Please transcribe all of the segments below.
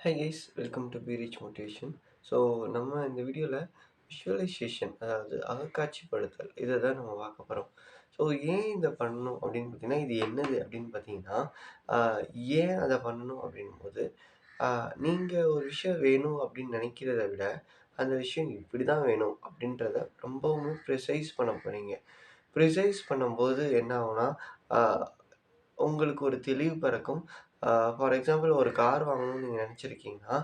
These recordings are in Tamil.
Hi guys welcome to B reach motivation so நம்ம இந்த வீடியோவில் விஷுவலைசேஷன் அதாவது அகக்காட்சிப்படுத்தல் இதை தான் நம்ம பார்க்க போகிறோம் ஸோ ஏன் இதை பண்ணணும் அப்படின்னு பார்த்தீங்கன்னா இது என்னது அப்படின்னு பார்த்தீங்கன்னா ஏன் அதை பண்ணணும் அப்படின்போது நீங்கள் ஒரு விஷயம் வேணும் அப்படின்னு நினைக்கிறத விட அந்த விஷயம் இப்படி தான் வேணும் அப்படின்றத ரொம்பவும் ப்ரிசைஸ் பண்ண போகிறீங்க ப்ரிசைஸ் பண்ணும்போது என்ன ஆகும்னா உங்களுக்கு ஒரு தெளிவு பிறக்கும். ஃபார் எக்ஸாம்பிள் ஒரு கார் வாங்கணும்னு நீங்கள் நினச்சிருக்கீங்கன்னா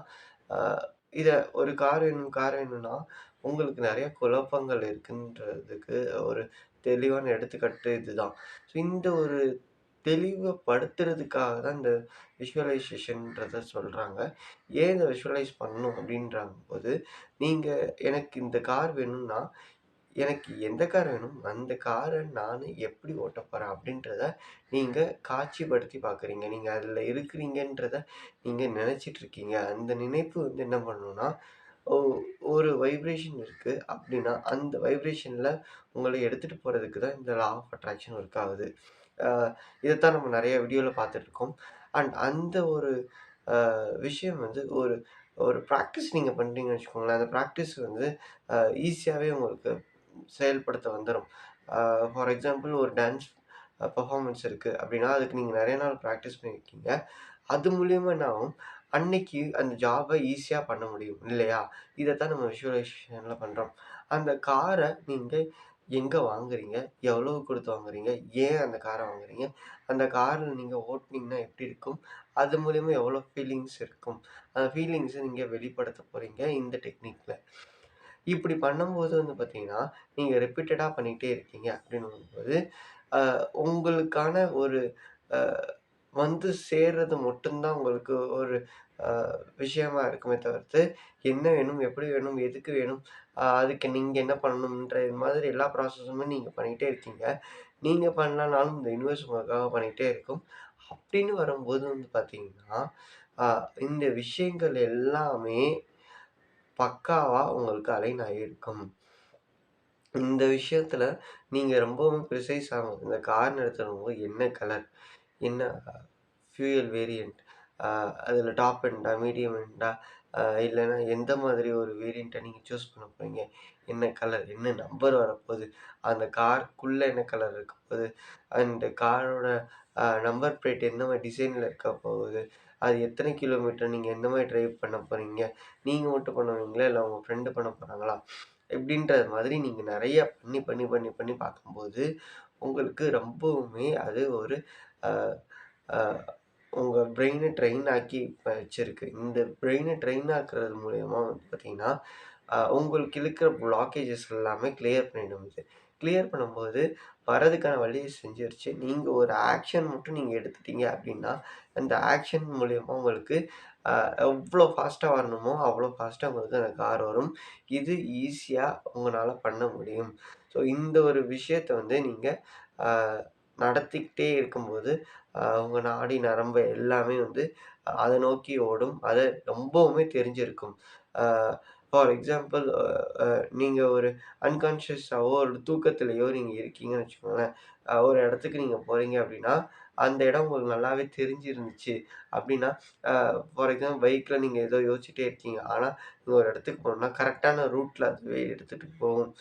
இதை ஒரு கார் வேணும் கார் வேணும்னா உங்களுக்கு நிறைய குழப்பங்கள் இருக்குன்றதுக்கு ஒரு தெளிவான எடுத்துக்காட்டு இதுதான். ஸோ இந்த ஒரு தெளிவுபடுத்துறதுக்காக தான் இந்த விஷுவலைசேஷன்றத சொல்கிறாங்க ஏன் இதை விஷுவலைஸ் பண்ணணும் அப்படின்றாங்க போது நீங்கள் எனக்கு இந்த கார் வேணும்னா எனக்கு எந்த கார் வேணும்? அந்த காரை நான் எப்படி ஓட்ட போகிறேன் அப்படின்றத நீங்கள் காட்சிப்படுத்தி பார்க்குறீங்க நீங்கள் அதில் இருக்கிறீங்கன்றத நீங்கள் நினச்சிட்டு இருக்கீங்க. அந்த நினைப்பு வந்து என்ன பண்ணணும்னா ஓ ஒரு வைப்ரேஷன் இருக்குது அப்படின்னா அந்த வைப்ரேஷனில் உங்களை எடுத்துகிட்டு போகிறதுக்கு தான் இந்த லா ஆஃப் அட்ராக்ஷன் ஒர்க் ஆகுது. இதைத்தான் நம்ம நிறைய வீடியோவில் பார்த்துட்ருக்கோம் அண்ட் அந்த ஒரு விஷயம் வந்து ஒரு ஒரு ப்ராக்டிஸ் நீங்கள் பண்ணுறீங்கன்னு வச்சுக்கோங்களேன். அந்த ப்ராக்டிஸ் வந்து ஈஸியாகவே உங்களுக்கு செயல்படுத்த வந்துடும் ஃபார் எக்ஸாம்பிள் ஒரு டான்ஸ் பர்ஃபார்மன்ஸ் இருக்குது அப்படின்னா அதுக்கு நீங்கள் நிறைய நாள் ப்ராக்டிஸ் பண்ணியிருக்கீங்க அது மூலியமாக என்ன ஆகும்? அன்னைக்கு அந்த ஜாபை ஈஸியாக பண்ண முடியும் இல்லையா? இதை தான் நம்ம விஷுவலைசேஷனில் பண்ணுறோம் அந்த காரை நீங்கள் எங்கே வாங்குறீங்க? எவ்வளோ கொடுத்து வாங்குறீங்க? ஏன் அந்த காரை வாங்குறீங்க? அந்த காரில் நீங்கள் ஓட்டுனீங்கன்னா எப்படி இருக்கும்? அது மூலயமா எவ்வளோ ஃபீலிங்ஸ் இருக்கும்? அந்த ஃபீலிங்ஸை நீங்கள் வெளிப்படுத்த போகிறீங்க இந்த டெக்னிக்கில் இப்படி பண்ணும்போது வந்து பார்த்தீங்கன்னா நீங்கள் ரிப்பீட்டடாக பண்ணிகிட்டே இருக்கீங்க அப்படின்னும்போது ஆஹ் உங்களுக்கான ஒரு வந்து சேர்றது மட்டும்தான் உங்களுக்கு ஒரு விஷயமா இருக்குமே தவிர்த்து என்ன வேணும் எப்படி வேணும் எதுக்கு வேணும் அதுக்கு நீங்கள் என்ன பண்ணணுன்ற இது மாதிரி எல்லா ப்ராசஸுமே நீங்கள் பண்ணிகிட்டே இருக்கீங்க. நீங்கள் பண்ணலனாலும் இந்த யூனிவர்ஸ் உங்களுக்காக பண்ணிகிட்டே இருக்கும். அப்படின்னு வரும்போது வந்து பார்த்தீங்கன்னா இந்த விஷயங்கள் எல்லாமே பக்காவாக உங்களுக்கு அலைன் ஆகியிருக்கும். இந்த விஷயத்தில் நீங்கள் ரொம்பவும் ப்ரிசைஸ் ஆகும் இந்த கார் நடத்துகிறவங்க என்ன கலர் என்ன ஃபியூயல் வேரியண்ட் அதில் டாப் எண்டா மீடியம் எண்டா இல்லைன்னா எந்த மாதிரி ஒரு வேரியண்ட்டை நீங்கள் சூஸ் பண்ண போகிறீங்க என்ன கலர் என்ன நம்பர் வரப்போகுது? அந்த காருக்குள்ளே என்ன கலர் இருக்க போகுது? அந்த காரோட நம்பர் பிளேட் என்ன மாதிரி டிசைனில் இருக்க போகுது? அது எத்தனை கிலோமீட்டர் நீங்கள் எந்த மாதிரி ட்ரைவ் பண்ண போகிறீங்க நீங்கள் மட்டும் பண்ணுவீங்களா இல்லை உங்கள் ஃப்ரெண்டு பண்ண போகிறாங்களா இப்படின்றது மாதிரி நீங்கள் நிறைய பண்ணி பண்ணி பண்ணி பண்ணி பார்க்கும்போது உங்களுக்கு ரொம்பவுமே அது ஒரு உங்கள் பிரெயினை ட்ரெயின் ஆக்கி வச்சுருக்கு. இந்த பிரெயினை ட்ரெயின் ஆக்குறது மூலயமா வந்து பார்த்திங்கன்னா உங்களுக்கு இருக்கிற பிளாக்கேஜஸ் எல்லாமே கிளியர் பண்ணிடும் இது. கிளியர் பண்ணும்போது வரதுக்கான வழியை செஞ்சிருச்சு. நீங்கள் ஒரு ஆக்ஷன் மட்டும் நீங்கள் எடுத்துட்டீங்க அப்படின்னா அந்த ஆக்ஷன் மூலயமா உங்களுக்கு எவ்வளோ ஃபாஸ்ட்டாக வரணுமோ அவ்வளோ ஃபாஸ்ட்டாக உங்களுக்கு அந்த கார் வரும். இது ஈஸியாக உங்களால் பண்ண முடியும். ஸோ இந்த ஒரு விஷயத்தை வந்து நீங்கள் நடத்திக்கிட்டே இருக்கும்போது உங்கள் நாடி நரம்பு எல்லாமே வந்து அதை நோக்கி ஓடும். அதை ரொம்பவுமே தெரிஞ்சிருக்கும். ஃபார் எக்ஸாம்பிள் நீங்கள் ஒரு அன்கான்ஷியஸாவோ ஒரு தூக்கத்திலேயோ நீங்கள் இருக்கீங்கன்னு வச்சுக்கோங்களேன். ஒரு இடத்துக்கு நீங்கள் போகிறீங்க அப்படின்னா அந்த இடம் உங்களுக்கு நல்லாவே தெரிஞ்சிருந்துச்சு அப்படின்னா ஃபார் எக்ஸாம்பிள் பைக்கில் நீங்கள் ஏதோ யோசிச்சுட்டே இருக்கீங்க. ஆனால் நீங்கள் ஒரு இடத்துக்கு போகணும்னா கரெக்டான ரூட்டில் அதுவே எடுத்துகிட்டு போகும்.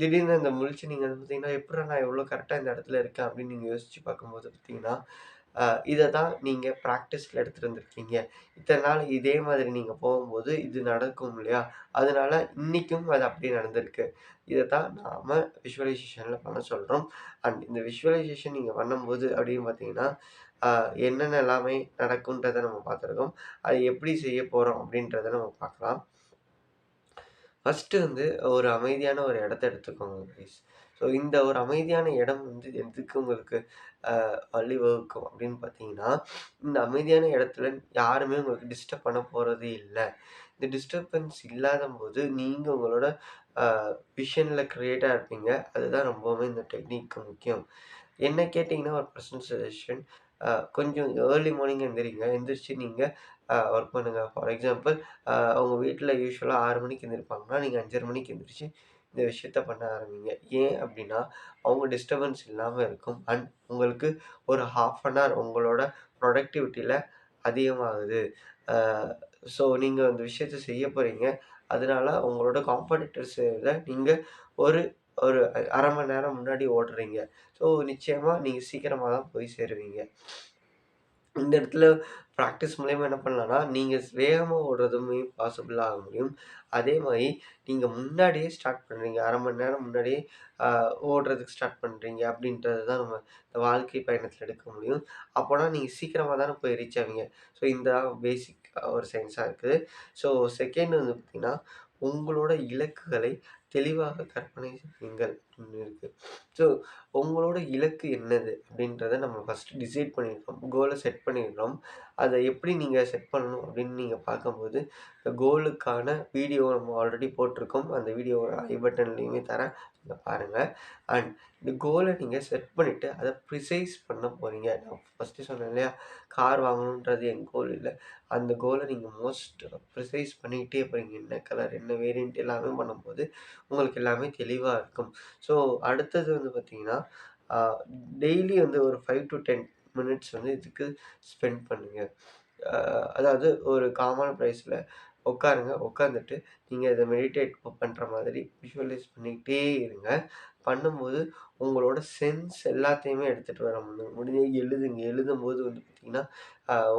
திடீர்னு அந்த முழிச்சு நீங்கள் வந்து பார்த்தீங்கன்னா எப்படிடா நான் எவ்வளோ கரெக்டாக இந்த இடத்துல இருக்கேன் அப்படின்னு நீங்கள் யோசிச்சு பார்க்கும்போது பார்த்தீங்கன்னா இதை தான் நீங்கள் ப்ராக்டிஸில் எடுத்துகிட்டு வந்திருக்கீங்க இத்தனை நாள் இதே மாதிரி நீங்கள் போகும்போது இது நடக்கும் இல்லையா? அதனால இன்றைக்கும் அது அப்படியே நடந்திருக்கு. இதை தான் நாம் விஷுவலைசேஷனில் பண்ண சொல்கிறோம் அண்ட் இந்த விஷுவலைசேஷன் நீங்கள் பண்ணும்போது அப்படின்னு பார்த்தீங்கன்னா என்னென்ன எல்லாமே நடக்குன்றதை நம்ம பார்த்துருக்கோம். அது எப்படி செய்ய போகிறோம் அப்படின்றத நம்ம பார்க்கலாம். ஃபஸ்ட்டு வந்து ஒரு அமைதியான ஒரு இடத்த எடுத்துக்கோங்க ப்ளீஸ் ஸோ இந்த ஒரு அமைதியான இடம் வந்து எதுக்கு உங்களுக்கு ஆஹ் வழிவகுக்கும் அப்படின்னு பார்த்தீங்கன்னா இந்த அமைதியான இடத்துல யாருமே உங்களுக்கு டிஸ்டர்ப் பண்ண போகிறது இல்லை. இந்த டிஸ்டர்பன்ஸ் இல்லாத போது நீங்கள் உங்களோட விஷனில் க்ரியேட்டாக இருப்பீங்க. அதுதான் ரொம்பவுமே இந்த டெக்னிக்கு முக்கியம். என்ன கேட்டிங்கன்னா ஒரு பர்சனல் சஜஷன் கொஞ்சம் ஏர்லி மார்னிங் எந்திரிங்க. எந்திரிச்சு நீங்கள் ஒர்க் பண்ணுங்கள் ஃபார் எக்ஸாம்பிள் அவங்க வீட்டில் யூஸ்வலாக ஆறு மணிக்கு எழுந்திருப்பாங்கன்னா நீங்கள் அஞ்சரை மணிக்கு எந்திரிச்சு இந்த விஷயத்த பண்ண ஆரம்பிங்க ஏன் அப்படின்னா அவங்க டிஸ்டர்பன்ஸ் இல்லாமல் இருக்கும் அண்ட் உங்களுக்கு ஒரு ஹாஃப் அன் ஹவர் உங்களோட ப்ரொடக்டிவிட்டியில் அதிகமாகுது. ஸோ நீங்கள் அந்த விஷயத்த செய்ய போகிறீங்க அதனால உங்களோட காம்படிட்டர்ஸ நீங்கள் ஒரு ஒரு அரை மணி நேரம் முன்னாடி ஓடுறீங்க. ஸோ நிச்சயமாக நீங்கள் சீக்கிரமாக தான் போய் சேருவீங்க. இந்த இடத்துல ப்ராக்டிஸ் மூலயமா என்ன பண்ணலாம்னா, நீங்கள் வேகமாக ஓடுறதுமே பாசிபிள் ஆக முடியும். அதே மாதிரி நீங்கள் முன்னாடியே ஸ்டார்ட் பண்ணுறீங்க அரை மணி நேரம் முன்னாடியே ஓடுறதுக்கு ஸ்டார்ட் பண்ணுறீங்க அப்படின்றது தான் நம்ம இந்த வாழ்க்கை பயணத்தில் எடுக்க முடியும். அப்போனா நீங்கள் சீக்கிரமாக தானே போய் ரீச் ஆவீங்க. ஸோ இந்த பேசிக் ஒரு சயின்ஸாக இருக்குது. ஸோ செகண்ட் வந்து பார்த்திங்கன்னா உங்களோட இலக்குகளை தெளிவாக கற்பனை செய்யுங்கள் அப்படின்னு இருக்கு. ஸோ உங்களோட இலக்கு என்னது அப்படின்றத நம்ம ஃபர்ஸ்ட்டு டிசைட் பண்ணியிருக்கோம். கோலை செட் பண்ணியிருக்கோம் அதை எப்படி நீங்கள் செட் பண்ணணும் அப்படின்னு நீங்கள் பார்க்கும்போது, இந்த கோலுக்கான வீடியோ நம்ம ஆல்ரெடி போட்டிருக்கோம். அந்த வீடியோ ஐ பட்டன்லேயுமே தரேன். நீங்க பாருங்கள் அண்ட் இந்த கோலை நீங்கள் செட் பண்ணிவிட்டு அதை ப்ரிசைஸ் பண்ண போகிறீங்க நான் ஃபர்ஸ்ட்டு சொன்னேன் இல்லையா? கார் வாங்கணுன்றது என் கோல் இல்லை. அந்த கோலை நீங்கள் மோஸ்ட் ப்ரிசைஸ் பண்ணிக்கிட்டே போகிறீங்க என்ன கலர், என்ன வேரியன்ட் எல்லாமே பண்ணும்போது, உங்களுக்கு எல்லாமே தெளிவாக இருக்கும். ஸோ அடுத்தது வந்து பார்த்தீங்கன்னா, டெய்லி வந்து ஒரு ஃபைவ் டு டென் மினிட்ஸ் வந்து இதுக்கு ஸ்பெண்ட் பண்ணுங்கள் அதாவது ஒரு காமன் ப்ரைஸில் உட்காருங்க. உட்காந்துட்டு நீங்கள் இதை மெடிடேட் பண்ணுற மாதிரி விஷுவலைஸ் பண்ணிக்கிட்டே இருங்க. பண்ணும்போது உங்களோட சென்ஸ் எல்லாத்தையுமே எடுத்துகிட்டு வர முடியும். முடிஞ்ச எழுதுங்க. எழுதும்போது வந்து பார்த்தீங்கன்னா,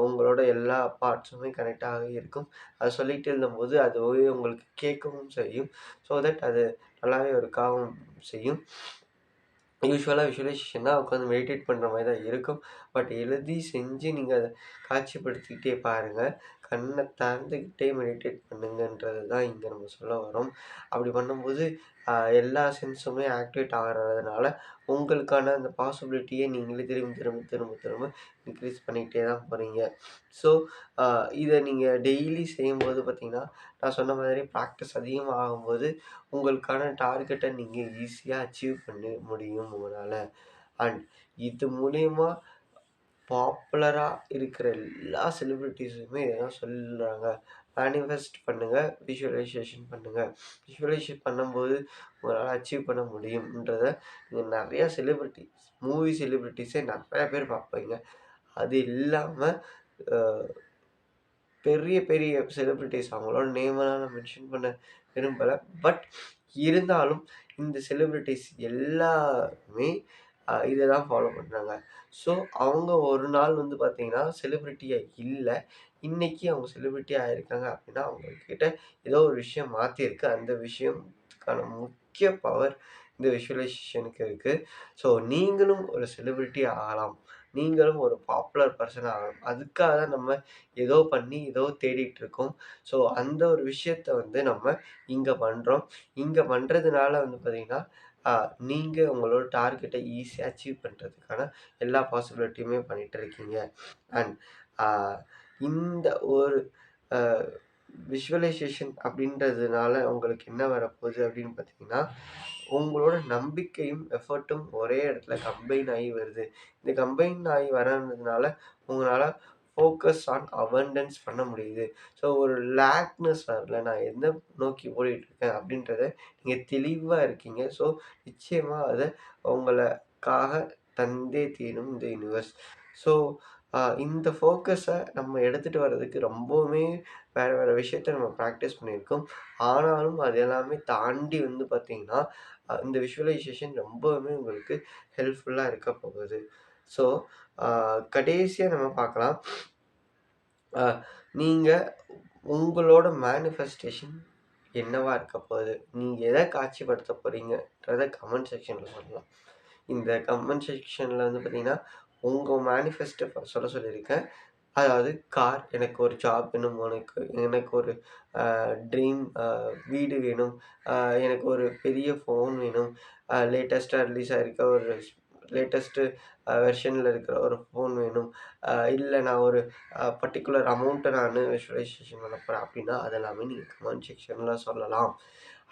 உங்களோட எல்லா பார்ட்ஸுமே கனெக்ட் ஆகி இருக்கும். அதை சொல்லிகிட்டு எழுதும்போது அதுவே உங்களுக்கு கேட்கவும் செய்யும். ஸோ தட் அது நல்லாவே ஒர்க்காவும் செய்யும். யூஸ்வலாக விஷுவலைசேஷன்னா உட்காந்து மெடிடேட் பண்ணுற மாதிரி தான் இருக்கும். பட் எழுதி செஞ்சு நீங்கள் அதை காட்சிப்படுத்திக்கிட்டே பாருங்கள் கண்ணை திறந்துக்கிட்டே மெடிடேட் பண்ணுங்கன்றது தான் இங்கே நம்ம சொல்ல வரோம். அப்படி பண்ணும்போது எல்லா சென்ஸுமே ஆக்டிவேட் ஆகிறதுனால உங்களுக்கான அந்த பாசிபிலிட்டியை நீங்களே திரும்ப திரும்ப திரும்ப திரும்ப இன்க்ரீஸ் பண்ணிக்கிட்டே தான் போகிறீங்க ஸோ இதை நீங்கள் டெய்லி செய்யும்போது பார்த்தீங்கன்னா, நான் சொன்ன மாதிரி ப்ராக்டிஸ் அதிகமாக ஆகும்போது, உங்களுக்கான டார்கெட்டை நீங்கள் ஈஸியாக அச்சீவ் பண்ண முடியும் உங்களால் அண்ட் இது மூலயமா பாப்புலராக இருக்கிற எல்லா செலிப்ரிட்டிஸுமே இதை தான் சொல்கிறாங்க மேனிஃபெஸ்ட் பண்ணுங்கள் விஷுவலைசேஷன் பண்ணுங்கள் விஷுவலைசேஷன் பண்ணும்போது உங்களால் அச்சீவ் பண்ண முடியும்ன்றத நீங்கள் நிறையா செலிப்ரிட்டிஸ் மூவி செலிப்ரிட்டிஸே நிறையா பேர் பார்ப்பீங்க. அது இல்லாமல் பெரிய பெரிய செலிப்ரிட்டிஸ் அவங்களோட நேமெல்லாம் நான் மென்ஷன் பண்ண விரும்பலை. பட் இருந்தாலும் இந்த செலிப்ரிட்டிஸ் எல்லாருமே இதை தான் ஃபாலோ பண்ணுறாங்க ஸோ அவங்க ஒரு நாள் வந்து பார்த்திங்கன்னா செலிப்ரிட்டியாக இல்லை இன்றைக்கி அவங்க செலிபிரிட்டி ஆயிருக்காங்க அப்படின்னா, அவங்கக்கிட்ட ஏதோ ஒரு விஷயம் மாற்றிருக்கு அந்த விஷயத்துக்கான முக்கிய பவர் இந்த விஷுவலைசேஷனுக்கு இருக்குது ஸோ நீங்களும் ஒரு செலிப்ரிட்டி ஆகலாம். நீங்களும் ஒரு பாப்புலர் பர்சன் ஆகலாம். அதுக்காக தான் நம்ம ஏதோ பண்ணி ஏதோ தேடிட்டு இருக்கோம். ஸோ அந்த ஒரு விஷயத்த வந்து நம்ம இங்கே பண்ணுறோம் இங்கே பண்ணுறதுனால வந்து பார்த்திங்கன்னா நீங்கள் உங்களோட டார்கெட்டை ஈஸியாக அச்சீவ் பண்ணுறதுக்கான எல்லா பாசிபிலிட்டியுமே பண்ணிகிட்டு இருக்கீங்க. அண்ட் இந்த ஒரு விஷுவலைசேஷன் அப்படின்றதுனால உங்களுக்கு என்ன வரப்போகுது அப்படின்னு பார்த்தீங்கன்னா, உங்களோட நம்பிக்கையும், எஃபோர்ட்டும் ஒரே இடத்துல கம்பைன் ஆகி வருது. இந்த கம்பைன் ஆகி வரதுனால உங்களால் ஃபோக்கஸ் ஆன் அவண்டன்ஸ் பண்ண முடியுது. ஸோ ஒரு லேக்னஸ் வரல. நான் என்ன நோக்கி ஓடிட்டுருக்கேன் அப்படின்றத நீங்கள் தெளிவாக இருக்கீங்க. ஸோ நிச்சயமாக அதை உங்களுக்காக தந்தே தீரும் இந்த யூனிவர்ஸ். ஸோ இந்த ஃபோக்கஸை நம்ம எடுத்துகிட்டு வர்றதுக்கு ரொம்பவுமே வேறு வேறு விஷயத்த நம்ம ப்ராக்டிஸ் பண்ணியிருக்கோம். ஆனாலும் அது எல்லாமே தாண்டி வந்து பார்த்திங்கன்னா இந்த விஷுவலைசேஷன் ரொம்பவுமே உங்களுக்கு ஹெல்ப்ஃபுல்லாக இருக்க போகுது. ஸோ கடைசியாக நம்ம பார்க்கலாம். நீங்கள் உங்களோட மேனிஃபெஸ்டேஷன் என்னவாக இருக்க போகுது? நீங்கள் எதை காட்சிப்படுத்த போகிறீங்கன்றத கமெண்ட் செக்ஷனில் சொல்லலாம். இந்த கமெண்ட் செக்ஷனில் வந்து பார்த்தீங்கன்னா, உங்கள் மேனிஃபெஸ்டோ சொல்ல சொல்லியிருக்கேன். அதாவது கார், எனக்கு ஒரு ஜாப் வேணும், உனக்கு எனக்கு ஒரு ட்ரீம் வீடு வேணும், எனக்கு ஒரு பெரிய ஃபோன் வேணும், லேட்டஸ்ட்டாக ரிலீஸ் ஆகிருக்க ஒரு லேட்டஸ்ட்டு வெர்ஷனில் இருக்கிற ஒரு ஃபோன் வேணும். இல்லை நான் ஒரு பர்டிகுலர் பர்ட்டிகுலர் நான் விஷுவலைசேஷன் பண்ண அப்படின்னா, அதெல்லாமே நீங்கள் கமெண்ட் செக்ஷனில் சொல்லலாம்.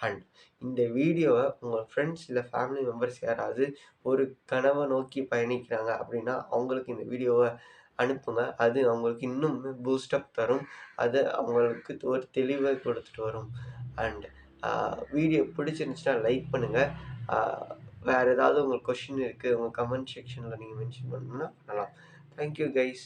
அண்ட் இந்த வீடியோவை உங்கள் ஃப்ரெண்ட்ஸ் இல்லை ஃபேமிலி மெம்பர்ஸ் யாராவது ஒரு கனவை நோக்கி பயணிக்கிறாங்க அப்படின்னா, அவங்களுக்கு இந்த வீடியோவை அனுப்புங்க. அது அவங்களுக்கு இன்னும் பூஸ்ட் அப் தரும். அது அவங்களுக்கு ஒரு தெளிவை கொடுத்துட்டு வரும். அண்ட் வீடியோ பிடிச்சிருந்துச்சுன்னா லைக் பண்ணுங்கள் வேறு ஏதாவது உங்களுக்கு கொஸ்டின் இருக்குது உங்கள் கமெண்ட் செக்ஷனில் நீங்கள் மென்ஷன் பண்ணணும்னா பண்ணலாம். Thank you guys.